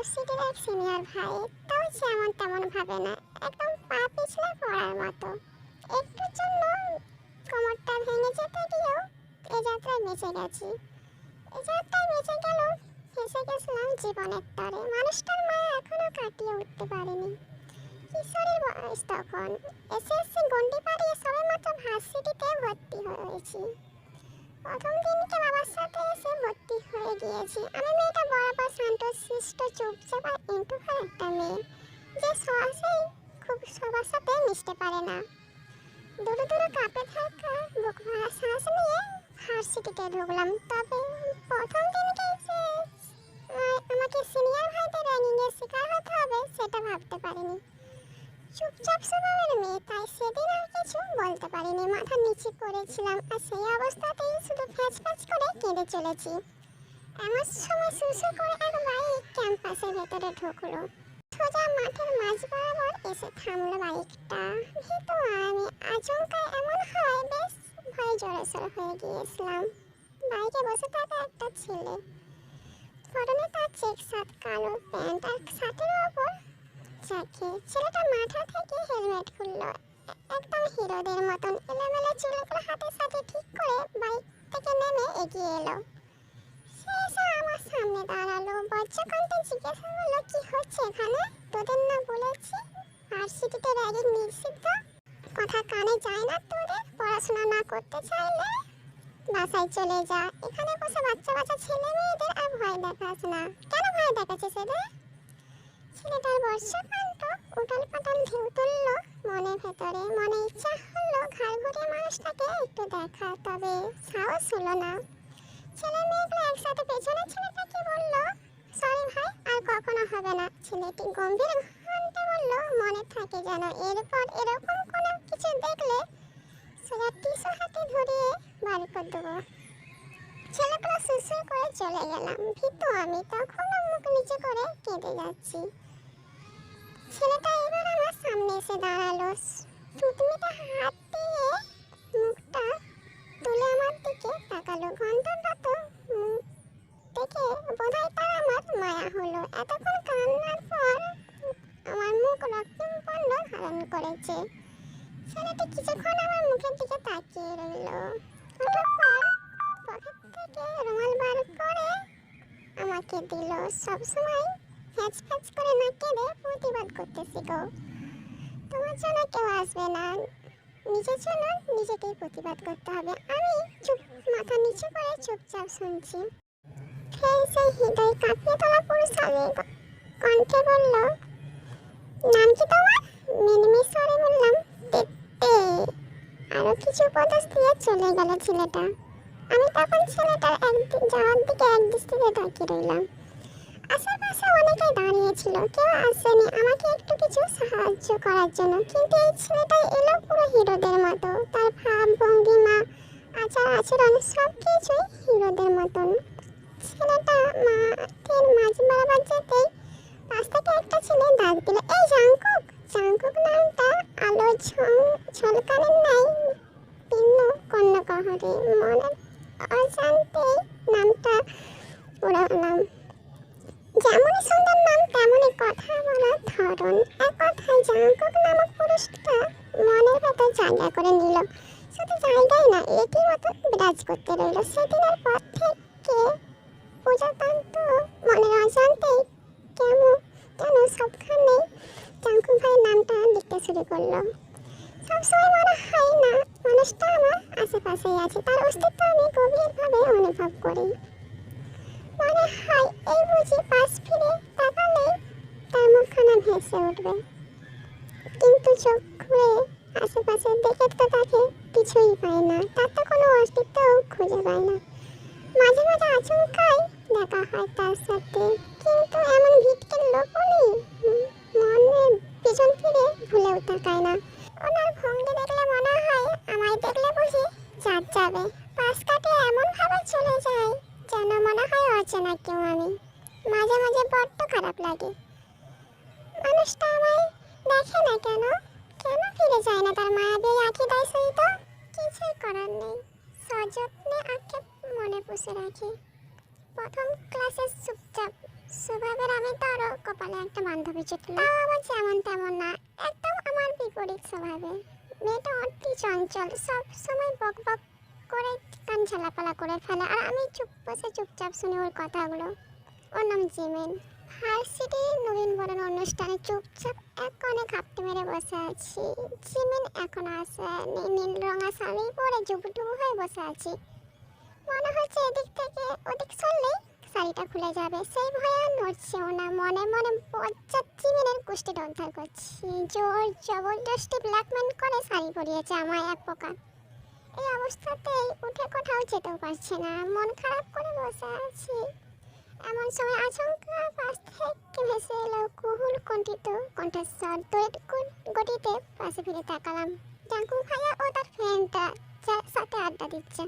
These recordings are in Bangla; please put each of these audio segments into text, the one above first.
ভার্সিটির এক সিনিয়র ভাই, তাও যেমন তেমন ভাবে না, একদম পা পিছলে পড়ার মতো। একটুর জন্য কোমরটা ভেঙে যেতে গিয়েও এ যাত্রায় বেঁচে গেছি। এ যাত্রায় বেঁচে গেল ফেসে গেছিলাম জীবনের তরে। মানুষটার মায়া এখনও কাটিয়ে উঠতে পারিনি। কিশোরীর বয়স তখন। এসএসসি গন্ডি পাড়িয়ে সবেমাত্র ভার্সিটিতে ভর্তি হয়েছি। প্রথম দিনকে বাবার সাথে হয়ে গিয়েছি আমি মেয়েটা বরাবর শান্ত শিষ্ট চুপচাপ আর ইন্টুভার একটা মেয়ে। যে সহজেই খুব সবার সাথে মিশতে পারে না। দূরে দূরে কাঁপে থাকা বুক ভরা শ্বাস নিয়ে ভার্সিটিতে ঢুকলাম। তবে প্রথম দিনকে আহ, আমাকে সিনিয়র ভাইদের র্যাঙ্কিংয়ের শিকার হতে হবে সেটা ভাবতে পারিনি। চুপচাপ স্বভাবের মেয়ে তাই সেদিন আর কিছু বলতে পারিনি। মাথা নিচু করেছিলাম আর সেই অবস্থাতেই শুধু ফ্যাচ ফ্যাচ করে কেঁদে চলেছি। এমন সময় সুসু করে এক বাইক ক্যাম্পাসের ভেতরে ঢুকলো। সোজা মাঠের মাঝ বরাবর এসে থামলো বাইকটা ভীতু আমি আচমকা এমন হয় বেশ ভয় জড়সড় হয়ে গিয়েছিলাম। বাইকে বসে থাকা একটা ছেলে। পরনে তার চেক কালো প্যান্ট আর ওপর ছেলেটা মাথা থেকে হেলমেট খুললো। একদম হিরোদের মতন এলোমেলো চুলগুলো হাতের সাথে ঠিক করে বাইক থেকে নেমে এগিয়ে এলো। সে আমার সামনে দাঁড়াল। বজ্রকণ্ঠে জিজ্ঞাসা করল কি হচ্ছে এখানে? তোদের না বলেছি? ভার্সিটিতে র্যাগিং নিষিদ্ধ? কথা কানে যায় না পড়াশোনা না করতে চাইলে? বাসায় চলে যা। এখানে বসে বাচ্চা বাচ্চা ছেলে মেয়েদের আর ভয় না। কেন ভয় দেখাচ্ছিস এদের? ছেলেটার বর্ষাকান্ত উটাল পাটাল ঢেউ তুলল মনের ভেতরে। মনে ইচ্ছা হলো ঘাড় ঘুরিয়ে মানুষটাকে একটু দেখা, তবে সাহস হলো না। ছেলে মেয়েগুলো একসাথে পেছনে ছেলেটাকে বলল, সরি ভাই, আর কখনো হবে না। ছেলেটি গম্ভীর কণ্ঠে বলল, মনে থাকে যেন এরপর এরকম কোনো কিছু দেখলে সোজা টিসু হাতে ধরিয়ে বার করে দেবো। ছেলেগুলো সুসুর করে চলে গেলাম। ভীতু, আমি তখনও মুখ নিচে করে কেঁদে যাচ্ছি। ছেলেটা এবার আমার সামনে এসে দাঁড়াল। থুতমিতে জন্য কেউ আসবে না। নিজের জন্য নিজেকেই প্রতিবাদ করতে হবে। আমি চুপ, মাথা নিচু করে চুপচাপ শুনছি। ফের সেই হৃদয় কাঁপিয়ে তোলা পুরুষ আবেগ কণ্ঠে বলল, নাম কি তোমার? মিনিমি সরে বললাম তেতে আরও কিছু উপদেশ দিয়ে চলে গেল ছেলেটা। আমি তখন ছেলেটার একদিক, যাওয়ার দিকে এক দৃষ্টিতে তাকিয়ে রইলাম। আশেপাশে অনেকেই দাঁড়িয়েছিল, কেউ আসেনি। আমাকে একটু কিছু সাহায্য করার জন্য। কিন্তু এই ছেলেটা এলো পুরো হিরোদের মতো। তার ভাব, ভঙ্গিমা, আচার আচরণ সব কিছুই হিরোদের মতন। ছেলেটা মাঠের মাঝ বরাবর যেতেই পাশ থেকে একটা ছেলে ডাক দিল, এই জাঙ্কুক জাঙ্কুক নামটা আলো ঝং ঝলকানের নাই। ভিন্ন কর্ণকহরে মনের অজান্তেই নামটা উড়ালাম যেমনই সুন্দর নাম, তেমনই কথা বলার ধরন। এক কথায় জাঙ্কুক নামক পুরুষটা মনের ভেতর জায়গা করে নিল। শুধু জায়গায় না এটি মতো বিরাজ করতে রইল। সেদিনের পর থেকে পূজাকান্ত মনের অজান্তেই কেমন যেন সবখানে জাঙ্কুক ভাইয়ের নামটা লিখতে শুরু করল। সবসময় মনে হয় না, মানুষটা আমার আশেপাশেই আছে। তার অস্তিত্ব আমি গভীরভাবে অনুভব করি। মনে হয় এই বুঝি পাশ ফিরে তাকালে তার মুখখানা ভেসে উঠবে। কিন্তু চোখ ঘুরে আশেপাশে দেখে তো তাকে কিছুই পায় না। তার তো কোনো অস্তিত্বও খুঁজে পায় না। মাঝে মাঝে আচমকাই দেখা হয় তার সাথে। কিন্তু এমন ভিটকের লোকও নেই। মনে পিছন ফিরে ভুলেও তাকায় না। ওনার ভঙ্গি দেখলে মনে হয় আমায় দেখলে বুঝি যার যাবে। পাশ কাটিয়ে এমন ভাবে চলে যায়। যেন মনে হয় অচেনা কেউ আমি। মাঝে মাঝে বড্ড খারাপ লাগে। মানুষটা আমায় দেখে না কেন? কেন ফিরে যায় না তার মায়াবী আঁকি দেয় সেই তো কিছুই করার নেই। সযত্নে আঁকে মনে পুষে রাখি। প্রথম ক্লাসে চুপচাপ। স্বভাবের আমি তো আরও কপালে একটা বান্ধবী জুটলো আমার যেমন তেমন না, একদম আমার বিপরীত স্বভাবে মেয়েটা অতি চঞ্চল সব সময় বক বক করে কান ঝালাপালা করে ফেলে। আর আমি চুপ বসে চুপচাপ শুনি ওর কথাগুলো। ওর নাম জিমেন। ভার্সিটি নবীন বরণ অনুষ্ঠানে চুপচাপ এক কোণে ঘাপটি মেরে বসে আছি। জিমেন এখন আসে নীল রঙা শাড়ি পরে জুবুটুবু হয়ে বসে আছি। মনে হচ্ছে এদিক থেকে ওদিক সরলেই শাড়িটা খুলে যাবে। সেই ভয়ে আর নড়ছেও না। মনে মনে বজ্জাত জিমিনের কুষ্টিটা উদ্ধার করছি। জোর জবরদস্তি ব্ল্যাকমেন করে শাড়ি পরিয়েছে আমায় এক প্রকার। এই অবস্থাতেই উঠে কোথাও যেতেও পারছে না। মন খারাপ করে বসে আছি। এমন সময় আচমকা পাশ থেকে ভেসে এলো কুহুল কণ্ঠিত কণ্ঠস্বর। দৈত গতিতে পাশে ফিরে তাকালাম। জাঙ্কু ভাইয়া ও তার ফ্রেন্ডটা সাথে আড্ডা দিচ্ছে।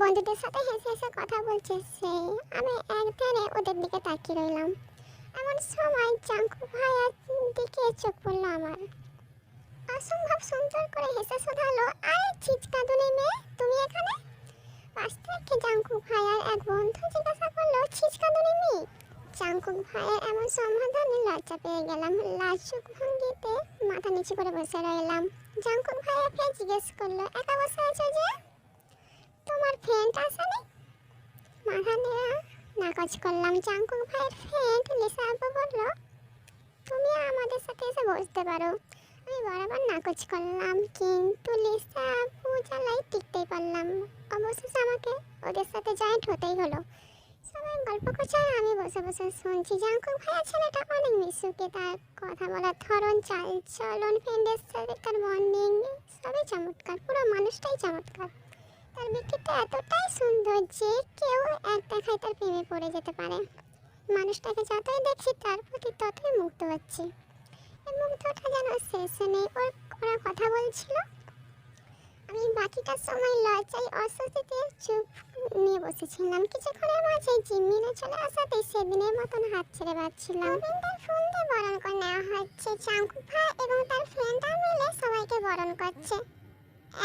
বন্ধুদের সাথে হেসে হেসে কথা বলছে সে। আমি এক ধ্যানে ওদের দিকে তাকিয়ে রইলাম। এমন সময় জাঙ্কু ভাইয়ার দিকে চোখ পড়ল আমার। অসম্ভব সুন্দর করে হেসে শোধালো, আরে ছিচকাদুনি মেয়ে, তুমি এখানে? পাশ থেকে জাঙ্কুক ভাইয়ার এক বন্ধু জিজ্ঞাসা করল ছিচকাদুনি মেয়ে? জাঙ্কুক ভাইয়ার এমন সমাধানে লজ্জা পেয়ে গেলাম, লাজুক ভঙ্গিতে মাথা নিচু করে বসে রইলাম। জাঙ্কুক ভাইয়া ফের জিজ্ঞেস করল, একা বসে আছো যে? তোমার ফ্রেন্ড আসেনি? মাথা নেড়া নাকচ করলাম জাঙ্কুক ভাইয়ের ফ্রেন্ড লিসা আপু বলল, তুমি আমাদের সাথে এসে বসতে পারো। আমি বরাবর নাকচ করলাম, কিন্তু লিসা আপু টিকতেই পারলাম। অবশেষে আমাকে ওদের সাথে জয়েন্ট হতেই হলো। সবাই গল্প করছে আর আমি বসে বসে শুনছি। জাঙ্কুক ভাইয়া ছেলেটা অনেক মিশুকে, তার কথা বলার ধরন চাল চলন ফ্রেন্ডের সাথে তার বন্ডিং সবই চমৎকার, পুরো মানুষটাই চমৎকার। তার ব্যক্তিত্ব এতটাই সুন্দর যে কেউ এক দেখায় তার প্রেমে পড়ে যেতে পারে। মানুষটাকে যতই দেখছি, তার প্রতি ততই মুগ্ধ হচ্ছি। মুগ্ধটা যেন শেষ নেই। ওর কথা বলছিল। আমি বাকিটা সময় লজ্জায় অস্বস্তিতে চুপ নিয়ে বসেছিলাম। কিছুক্ষণের মাঝে জিম্মিনে চলে আসাতে সেদিনের মতন হাত ছেড়ে পাচ্ছিলাম। রবীন্দ্র ফোন দিয়ে বরণ করে নেওয়া হচ্ছে। চাঙ্কু ভাই এবং তার ফ্রেন্ডরা মিলে সবাইকে বরণ করছে।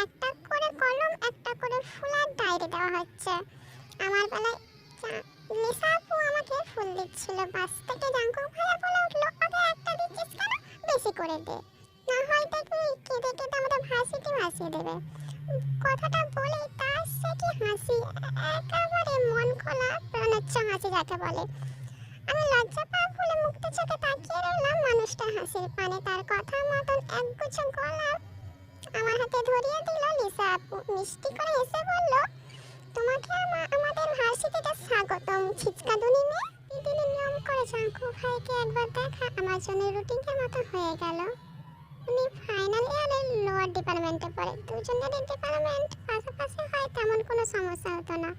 একটা করে কলম, একটা করে ফুলার ডায়েরি দেওয়া হচ্ছে। আমার বেলায় লিসা আপু আমাকে ফুল দিচ্ছিল। বাস থেকে জাঙ্কু ভাইয়া বলে উঠল ওকে একটা দিচ্ছিস কেন? বেশি করে দে। না হয় দেখবি কেঁদে কেঁদে আমাদের ভার্সিটি ভাসিয়ে দেবে। কথাটা বলে তার সে কি হাসি? একেবারে মন খোলা প্রাণোচ্চ হাসি যাকে বলে। আমি লজ্জা পাওয়া ভুলে মুক্ত চোখে তাকিয়ে রইলাম মানুষটা হাসির পানে। তার কথা মতন একগুচ্ছ গোলাপ আমার হাতে ধরিয়ে দিল লিসা আপু। মিষ্টি করে এসে বলল, তোমাকে আমা- আমাদের ভার্সিটিতে স্বাগতম, ছিচকাদুনি মেয়ে। দিদির নিয়ম করে জাঙ্কু ভাইকে একবার দেখা আমার জন্য রুটিনের মতো হয়ে গেল। উনি ফাইনাল ইয়ারে লোয়ার ডিপার্টমেন্টে পড়ে। দুজনেরই ডিপার্টমেন্ট পাশাপাশি হয় তেমন কোনো সমস্যা হতো না।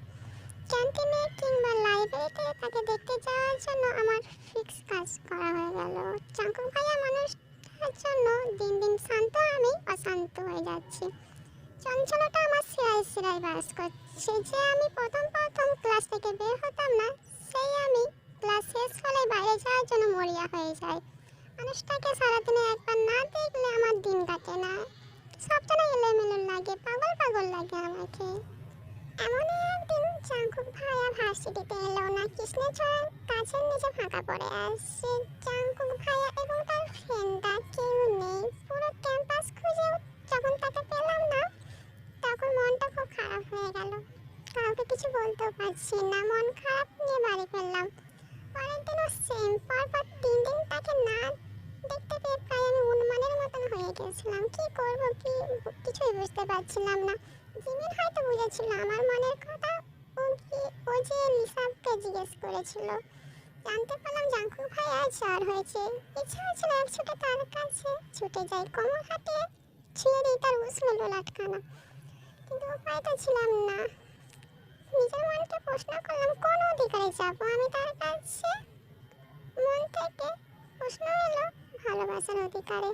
ক্যান্টিনে কিংবা লাইব্রেরিতে তাকে দেখতে যাওয়ার জন্য আমার ফিক্স কাজ করা হয়ে গেল। চাঙ্কু ভাইয়া মানুষটার জন্য দিন দিন শান্ত আমি অশান্ত হয়ে যাচ্ছি। চঞ্চলতা আমার সিরাই সিরাই বাস করছে। যে আমি প্রথম প্রথম ক্লাস থেকে বের হতাম না, সেই আমি ক্লাস শেষ হলে বাইরে যাওয়ার জন্য মরিয়া হয়ে যায়। মানুষটাকে সারাদিনে একবার না দেখলে আমার দিন কাটে না। সবটা এলোমেলো লাগে, পাগল পাগল লাগে আমাকে। এমনই একদিন জাঙ্কুক ভাইয়া ভার্সিটিতে এলো, না কৃষ্ণচরণ কাছের নিচে ফাঁকা পড়ে আসছে জাঙ্কুক ভাইয়া এবং তার ফ্রেন্ডরা কেউ নেই, পুরো ক্যাম্পাস খুঁজেও যখন তাকে পেলাম না, তখন মনটা খুব খারাপ হয়ে গেল। কাউকে কিছু বলতেও পারছি না, মন খারাপ নিয়ে বাড়ি ফেললাম। পরের দিনও সেম পরপর তিন দিন তাকে না দেখতে পেয়ে প্রায় আমি উন্মানের মতন হয়ে গেছিলাম। কি করব, কি কিছুই বুঝতে পারছিলাম না। জিমিন হয়তো বুঝেছিল আমার মনের কথা, ও কি, ও যে লিসাবকে জিজ্ঞেস করেছিল। জানতে পারলাম জাঙ্কু ভাই আজ জ্বর হয়েছে। ইচ্ছা হয়েছিল এক ছুটে তার কাছে ছুটে যাই। কোমর হাতে ছুঁয়ে দিই তার উষ্ণ লোলাটখানা। কিন্তু উপায় তো ছিলাম না। নিজের মনকে প্রশ্ন করলাম, কোন অধিকারে যাব? আমি তার কাছে মন থেকে প্রশ্ন এলো ভালোবাসার অধিকারে।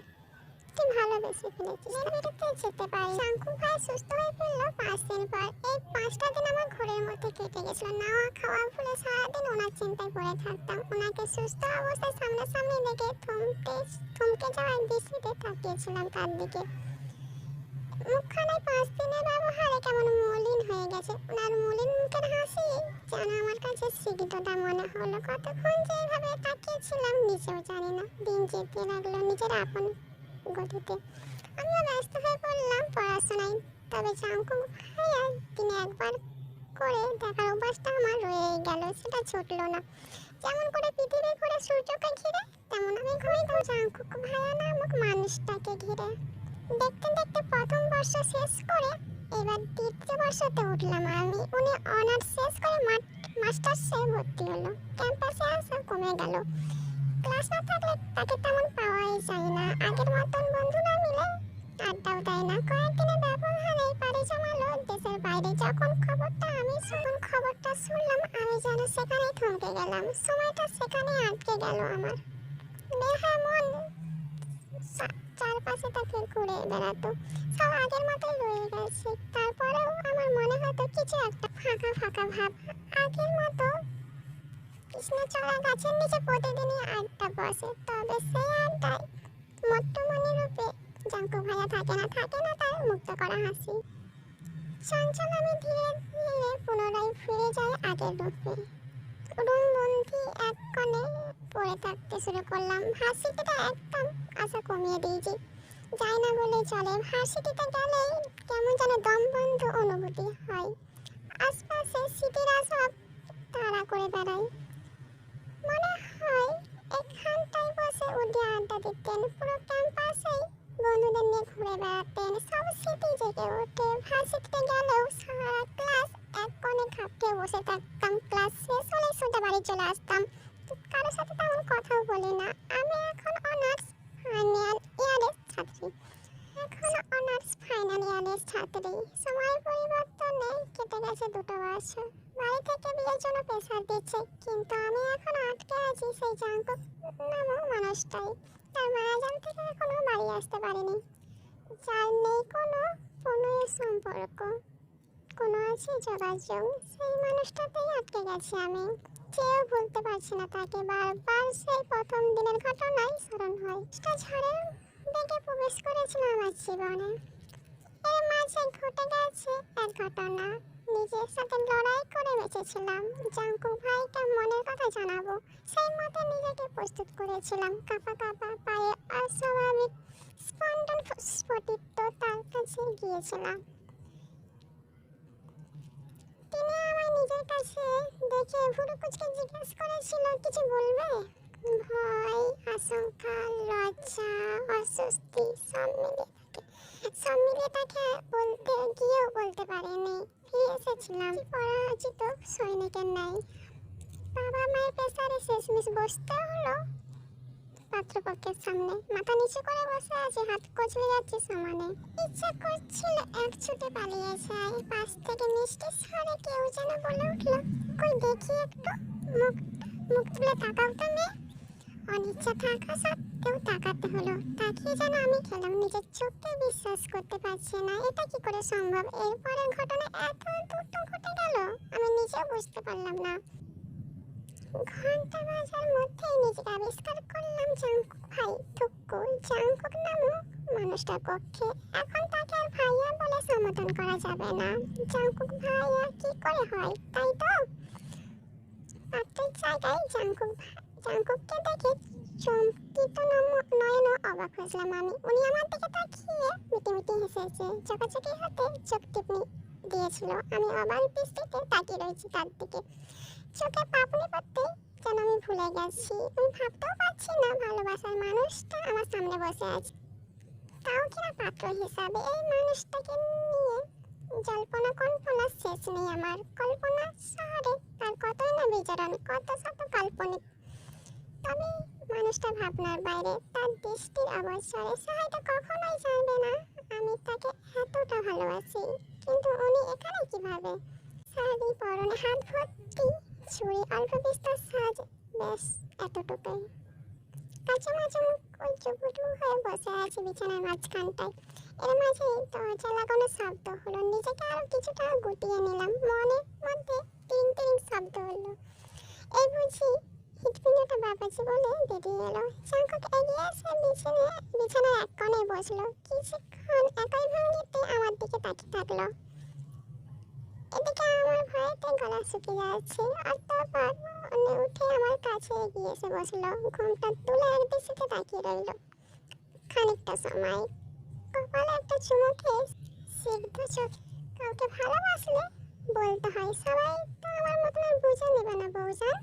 তুই ভালোবেসে ফেলেছিস বিরুদ্ধে যেতে পারি। শঙ্কু ভাই সুস্থ হয়ে ফিরলো পাঁচ দিন পর। এই পাঁচটা দিন আমার ঘরের মধ্যে কেটে গেছিল। নাওয়া খাওয়া ভুলে সারাদিন ওনার চিন্তায় পড়ে থাকতাম। ওনাকে সুস্থ অবস্থায় সামনাসামনি দেখে থমকে থমকে যাওয়ার দৃষ্টিতে তাকিয়েছিলাম তার দিকে। মুখখানে পাঁচ দিনের ব্যবহারে কেমন মলিন হয়ে গেছে। ওনার মলিন মুখের হাসি যেন আমার কাছে স্মৃতিটা মনে হলো। কতক্ষণ যে এভাবে তাকিয়েছিলাম নিজেও জানি না। দিন যেতে লাগল নিজের আপন গতিতে। আমিও ব্যস্ত হয়ে পড়লাম পড়াশোনায়। তবে জাঙ্কু ভাইয়া দিনে একবার করে দেখার অভ্যাসটা আমার রয়ে গেল, সেটা ছুটলো না। যেমন করে পৃথিবী ঘুরে সূর্যকে ঘিরে তেমন আমি ঘুরতাম জাঙ্কুক ভাইয়া নামক মানুষটাকে ঘিরে। দেখতে দেখতে প্রথম বর্ষ শেষ করে, এবার দ্বিতীয় বর্ষতে উঠলাম আমি। উনি অনার্স শেষ করে মাস্টার্সে ভর্তি হলো। ক্যাম্পাসে আসা কমে গেল। ক্লাস না থাকলে তাকে তেমন পাওয়াই যায় না। আগের মতন বন্ধুরা মিলে আড্ডাও দেয় না। কয়েকদিনের ব্যবহারে পাড়ি জমালো দেশের বাইরে। যখন খবরটা আমি যখন খবরটা শুনলাম, আমি যেন সেখানে থমকে গেলাম। সময়টা সেখানে আটকে গেল আমার। বেহা মন চা- চারপাশে তাকে ঘুরে বেড়াতো। সব আগের মতোই রয়ে গেছে। তারপরেও আমার মনে হতো কিছু একটা ফাঁকা ফাঁকা ভাব। আগের মতো কৃষ্ণচূড়া গাছের নিচে প্রতিদিনই আড্ডা বসে। তবে সেই আড্ডায় মট্টমণি রূপে জাঙ্কু ভাইয়া থাকে না থাকে না তার মুক্ত করা হাসি। চঞ্চল আমি ধীরে ধীরে পুনরায় ফিরে যাই আগের রূপে। রুমবন্দি এক কোণে পড়ে থাকতে শুরু করলাম। ভার্সিটিটা একদম আশা কমিয়ে দিয়েছি। যাই না বলে চলে। ভার্সিটিতে গেলেই কেমন যেন দম বন্ধ অনুভূতি হয়। আশপাশে সিটিরা সব তাড়া করে বেড়ায়। মনে হয় এখানটায় বসে উঠে আড্ডা দিতেন। পুরো ক্যাম্পাসেই বন্ধুদের নিয়ে ঘুরে বেড়াতেন। সব স্মৃতি জেগে ওঠে। ভার্সিটিতে গেলেও সারা ক্লাস এক কোণে খাপকে বসে থাকতাম ক্লাস শেষ হলে সোজা বাড়ি চলে আসতাম। কারও সাথে তেমন কথাও বলি না। আমি এখন অনার্স ফাইনাল ইয়ারের ছাত্রী। এখন অনার্স ফাইনাল ইয়ারের ছাত্রী। সময় পরিবর্তনে কেটে গেছে দুটো বছর। বাড়ি থেকে বিয়ের জন্য প্রেশার দিচ্ছে, কিন্তু আমি এখন আটকে আছি সেই জাঙ্কুক নামক মানুষটাই। তার মায়াজাল থেকে এখনও বাড়ি আসতে পারিনি। যার নেই কোনো প্রণয়ের সম্পর্ক কোনো আছে? যোগাযোগ? সেই মানুষটাতেই আটকে গেছি আমি। চেয়েও ভুলতে পারছি না তাকে। বারবার সেই প্রথম দিনের ঘটনাই স্মরণ হয়। সেটা ঝড়ের বেগে প্রবেশ করেছিল আমার জীবনে। এর মাঝে ঘটে গেছে এক ঘটনা। নিজের সাথে লড়াই করে বেঁচেছিলাম। জাঙ্কু ভাইকে মনের কথা জানাব। সেই মতো নিজেকে প্রস্তুত করেছিলাম। কাপা কাপা পায়ে অস্বাভাবিক স্পন্দন স্ফটিত তার কাছে গিয়েছিলাম তিনি আমায় নিজের কাছে দেখে ভুরু কুচকে জিজ্ঞেস করেছিল, কিছু বলবে? ভয়, আশঙ্কা, লজ্জা, অস্বস্তি সব থাকে। সব মিলিয়ে তাকে বলতে গিয়েও বলতে পারেনি। ফিরে এসেছিলাম। পরাজিত সৈনিকের ন্যায়। বাবা মায়ের পেশারে শেষমেশ বসতে হলো। পাত্রপক্ষের সামনে মাথা নিচু করে বসে আছে, হাত কচলে যাচ্ছে সমানে। ইচ্ছা করছিল এক ছুটে পালিয়ে যায় পাশ থেকে মিষ্টি স্বরে কেউ যেন বলে উঠল, কই দেখি একটু, মুখ মুখ তুলে তাকাও তো মেয়ে। অনিচ্ছা থাকা সত্ত্বেও তাকাতে হলো, তাকিয়ে যেন আমি খেলাম, নিজের চোখকে বিশ্বাস করতে পারছি না, এটা কি করে সম্ভব? এরপরের ঘটনা এত দ্রুত ঘটে গেল, আমি নিজেও বুঝতে পারলাম না। ঘণ্টা বাজার মধ্যেই নিজেকে আবিষ্কার করলাম জাঙ্কুক ভাই। থুক্কু জাঙ্কুক নামক মানুষটার পক্ষে এখন তাকে আর ভাইয়া বলে সম্বোধন করা যাবে না। জাঙ্কুক ভাইয়া কি করে হয়, তাই তো? পাত্রের জায়গায় জাঙ্কুক ভাই- জাঙ্কুককে দেখে চমকিত নয়ন অবাক হয়েছিলাম আমি। উনি আমার দিকে তাকিয়ে মিটি মিটি হেসেছে, চোখাচোখি হাতে চোখ টিপনি দিয়েছিল। আমি অবাক দৃষ্টিতে তাকিয়ে রয়েছি তার দিকে। চোখে পাপনি পড়তে যেন আমি ভুলে গেছি। আমি ভাবতেও পারছি না ভালোবাসার মানুষটা আমার সামনে বসে আছে। তাও কিনা পাত্র হিসাবে এই মানুষটাকে নিয়ে জল্পনা কল্পনা শেষ নেই আমার। কল্পনা শহরে তার কতই না বিচরণ, কত শত কাল্পনিক। তবে মানুষটা ভাবনার বাইরে, তার দৃষ্টির অবসরে সে হয়তো কখনোই জানবে না আমি তাকে এতটা ভালোবাসি, কিন্তু উনি এখানে কীভাবে? শাড়ি পরনে হাত ভর্তি ছুরি অল্প বিস্তর সাজ বেশ এতটুকুই। কাছে মাঝে মুখ উজ্জুবুটু হয়ে বসে আছে বিছানার মাঝখানটায়। এর মাঝে দরজা লাগানো শব্দ হলো, নিজেকে আরও কিছুটা গুটিয়ে নিলাম। মনের মধ্যে তিন তিন শব্দ হলো। এই বুঝি হৃৎপিণ্ডটা একটা বাবাজি বলে বেরিয়ে এলো। শঙ্কর এগিয়ে এসে বিছানা বিছানার এক কোণে বসল। কিছুক্ষণ একই ভঙ্গিতে আমার দিকে তাকিয়ে থাকল। এদিকে আমার ভয়েতে গলা শুকিয়ে যাচ্ছে আর তারপর উনি উঠে আমার কাছে এগিয়ে এসে বসল। ঘুমটা তুলে আর তাকিয়ে রইল। খানিকটা সময় কপালে একটা চুমু খেয়ে চোখে কাউকে ভালোবাসলে বলতে হয়, সবাই তো আমার মতন বুঝে নেবে না, বউজান।